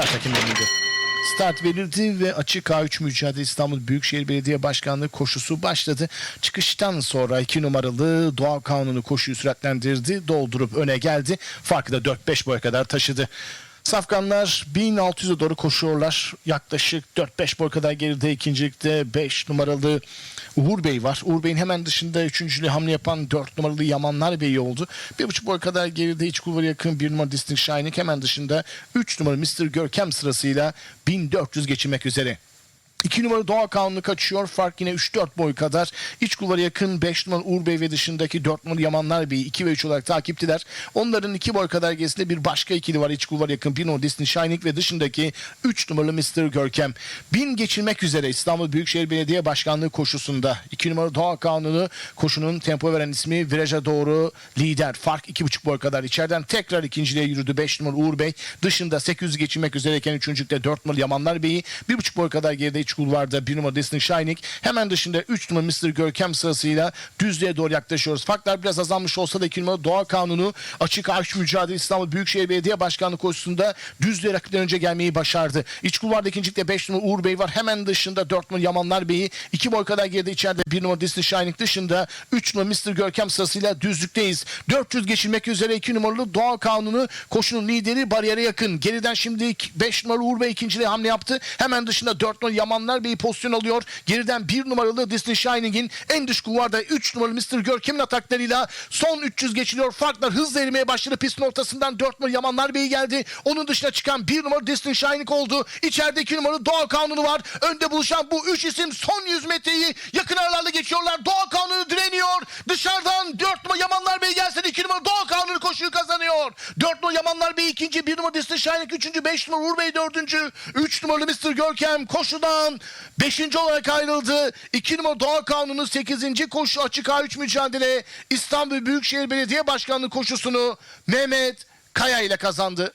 start hakem verildi. Start verildi ve açık A3 mücadele İstanbul Büyükşehir Belediye Başkanlığı koşusu başladı. Çıkıştan sonra 2 numaralı Doğa Kanunu koşuyu süratlendirdi. Doldurup öne geldi. Farkı da 4-5 boya kadar taşıdı. Safkanlar 1600'e doğru koşuyorlar. Yaklaşık 4-5 boy kadar geride ikincilikte 5 numaralı Uğur Bey var. Uğur Bey'in hemen dışında üçüncülüğü hamle yapan 4 numaralı Yamanlar Bey oldu. 1,5 boy kadar geride iç kulvara yakın 1 numara Distinct Shining hemen dışında 3 numara Mr. Görkem sırasıyla 1400 geçirmek üzere. 2 numara Doğa Kanunu kaçıyor. Fark yine 3-4 boy kadar. İç kulvara yakın 5 numara Uğur Bey ve dışındaki 4 numara Yamanlar Bey 2 ve 3 olarak takiptiler. Onların 2 boy kadar gerisinde bir başka ikili var. İç kulvara yakın 1 numara Disney Shining ve dışındaki 3 numaralı Mr. Görkem. 1000 geçilmek üzere İstanbul Büyükşehir Belediye Başkanlığı koşusunda. 2 numara Doğa Kanunu koşunun tempo veren ismi viraja doğru lider. Fark 2,5 boy kadar. İçeriden tekrar ikinciliğe yürüdü 5 numara Uğur Bey. Dışında 800 geçilmek üzereyken üçüncülükte 4 numara Yamanlar Bey'i. 1,5 boy kadar geride iç kulvarda 1 numara Disney Shining. Hemen dışında 3 numara Mr. Görkem sırasıyla düzlüğe doğru yaklaşıyoruz. Farklar biraz azalmış olsa da 2 numara Doğa Kanunu açık arş mücadele İstanbul Büyükşehir Belediye Başkanlığı koşusunda düzlüğe rakipten önce gelmeyi başardı. İç kulvarda ikincilikte 5 numara Uğur Bey var. Hemen dışında 4 numara Yamanlar Bey'i. 2 boy kadar geride içeride 1 numara Disney Shining dışında 3 numara Mr. Görkem sırasıyla düzlükteyiz. 400 geçilmek üzere 2 numaralı Doğa Kanunu koşunun lideri bariyere yakın. Geriden şimdi 5 numaralı Uğur Bey ikinciliğe hamle yaptı. Hemen dışında 4 numaralı Yamanlar Bey pozisyon alıyor. Geriden 1 numaralı Disney Shining'in en dış kulvarda 3 numaralı Mr. Görkem'in ataklarıyla son 300 geçiliyor. Farklar hızla erimeye başladı. Pistin ortasından 4 numaralı Yamanlar Bey geldi. Onun dışına çıkan 1 numaralı Disney Shining oldu. İçeride 2 numaralı Doğa Kanunu var. Önde buluşan bu 3 isim son 100 metreyi yakın aralarla geçiyorlar. Doğa Kanunu direniyor. Dışarıdan 4 numaralı Yamanlar Bey gelsin. 2 numaralı Doğa Kanunu koşuyu kazanıyor. 4 numaralı Yamanlar Bey ikinci. 1 numaralı Disney Shining üçüncü. 5 numaralı Uğur Bey dördüncü. 3 numaralı Mr. Görkem koşudan 5. olarak ayrıldı. 2 numara Doğa Kanunu 8. koşu açık A3 mücadele İstanbul Büyükşehir Belediye Başkanlığı koşusunu Mehmet Kaya ile kazandı.